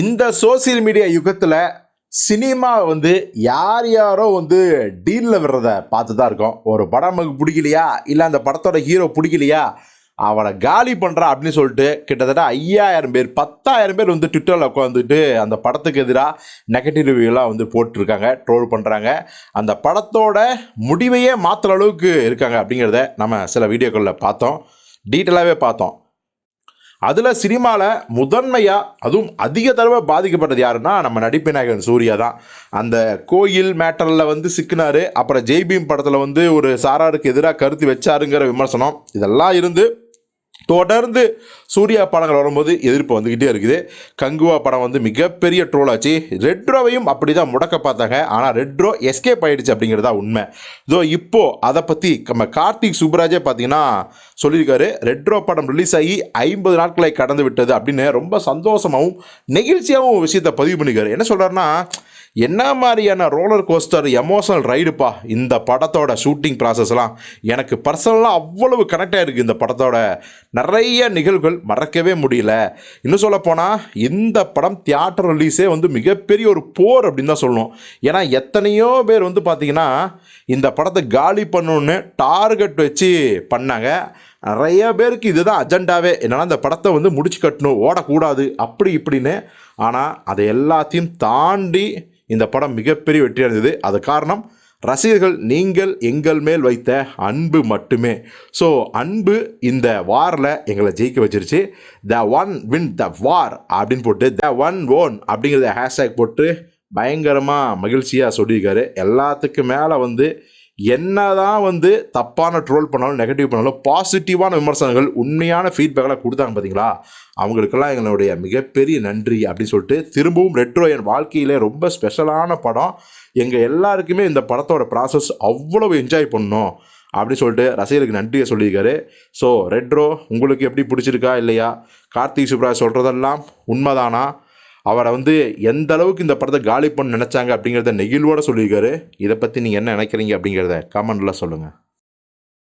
இந்த social media யுகத்தில் cinema வந்து யார் யாரோ வந்து டீலில் விடுறத பார்த்து தான் இருக்கோம். ஒரு படம் நமக்கு பிடிக்கலையா? இல்லை அந்த படத்தோட ஹீரோ பிடிக்கலையா? அவளை காலி பண்ணுறா அப்படின்னு சொல்லிட்டு கிட்டத்தட்ட ஐயாயிரம் பேர் பத்தாயிரம் பேர் வந்து ட்விட்டரில் உட்காந்துட்டு அந்த படத்துக்கு எதிராக நெகட்டிவ் ரிவ்யூலாம் வந்து போட்டிருக்காங்க ட்ரோல் பண்ணுறாங்க அந்த படத்தோட முடிவையே மாற்றுற அளவுக்கு இருக்காங்க அப்படிங்கிறத நம்ம சில வீடியோக்களில் பார்த்தோம். டீட்டெயிலாகவே பார்த்தோம். அதில் சினிமாவில் முதன்மையாக அதுவும் அதிக தடவை பாதிக்கப்பட்டது யாருன்னா நம்ம நடிப்பிநாயகன் சூர்யா தான். அந்த கோயில் மேட்டரில் வந்து சிக்கினார். அப்புறம் ஜெய்பீம் படத்தில் வந்து ஒரு சாராருக்கு எதிராக கருத்து வச்சாருங்கிற விமர்சனம். இதெல்லாம் இருந்து தொடர்ந்து சூர்யா படங்கள் வரும்போது எதிர்ப்பு வந்துக்கிட்டே இருக்குது. கங்குவா படம் வந்து மிகப்பெரிய ட்ரோல் ஆச்சு. ரெட்ரோவையும் அப்படி தான் முடக்க பார்த்தாங்க. ஆனால் ரெட்ரோ எஸ்கேப் ஆகிடுச்சு அப்படிங்கிறது தான் உண்மை. இதோ இப்போது அதை பற்றி நம்ம கார்த்திக் சுப்ராஜே பார்த்தீங்கன்னா சொல்லியிருக்காரு. ரெட்ரோ படம் ரிலீஸ் ஆகி ஐம்பது நாட்களை கடந்து விட்டது அப்படின்னு ரொம்ப சந்தோஷமாகவும் நெகிழ்ச்சியாகவும் விஷயத்தை பதிவு பண்ணிக்காரு என்ன சொல்கிறாருன்னா என்ன மாதிரியான ரோலர் கோஸ்டர் எமோஷனல் ரைடுப்பா இந்த படத்தோட ஷூட்டிங் ப்ராசஸ்லாம் எனக்கு பர்சனலாக அவ்வளவு கனெக்ட் ஆகிருக்கு இந்த படத்தோட. நிறைய நிகழ்வுகள் மறக்கவே முடியல. இன்னும் சொல்லப்போனால் இந்த படம் தியேட்டர் ரிலீஸே வந்து மிகப்பெரிய ஒரு போர் அப்படின்னு தான் சொல்லணும். ஏன்னா எத்தனையோ பேர் வந்து பார்த்திங்கன்னா இந்த படத்தை காலி பண்ணணுன்னு டார்கெட் வச்சு பண்ணாங்க. நிறைய பேருக்கு இதுதான் அஜெண்டாவே என்னென்னா இந்த படத்தை வந்து முடிச்சு கட்டணும் ஓடக்கூடாது அப்படி இப்படின்னு. ஆனால் அதை எல்லாத்தையும் தாண்டி இந்த படம் மிகப்பெரிய வெற்றி அடைந்தது. அது காரணம் ரசிகர்கள் நீங்கள் எங்கள் மேல் வைத்த அன்பு மட்டுமே. ஸோ அன்பு இந்த வாரில் எங்களை ஜெயிக்க வச்சிருச்சு. The one win the war அப்படின்னு போட்டு த ஒன் ஓன் அப்படிங்கிறத ஹேஷ்டேக் போட்டு பயங்கரமாக மகிழ்ச்சியாக சொல்லியிருக்காரு. எல்லாத்துக்கும் மேலே வந்து என்னதான் வந்து தப்பான ட்ரோல் பண்ணாலும் நெகட்டிவ் பண்ணாலும் பாசிட்டிவான விமர்சனங்கள் உண்மையான ஃபீட்பேக்கெல்லாம் கொடுத்தாங்க பார்த்தீங்களா அவங்களுக்கெல்லாம் எங்களுடைய மிகப்பெரிய நன்றி அப்படின்னு சொல்லிட்டு திரும்பவும் ரெட்ரோ என் வாழ்க்கையிலே ரொம்ப ஸ்பெஷலான படம். எங்கள் எல்லாருக்குமே இந்த படத்தோட ப்ராசஸ் அவ்வளவு என்ஜாய் பண்ணோம் அப்படின்னு சொல்லிட்டு ரசிகருக்கு நன்றியை சொல்லியிருக்காரு. ஸோ ரெட்ரோ உங்களுக்கு எப்படி பிடிச்சிருக்கா இல்லையா? கார்த்திக் சுப்ராஜ் சொல்கிறதெல்லாம் உண்மைதானா? அவரை வந்து எந்த அளவுக்கு இந்த படத்தை காலி பண்ண நினச்சாங்க அப்படிங்கிறத நெகிழ்வோட சொல்லியிருக்காரு. இதை பற்றி நீங்கள் என்ன நினைக்கிறீங்க அப்படிங்கிறத கமெண்டில் சொல்லுங்கள்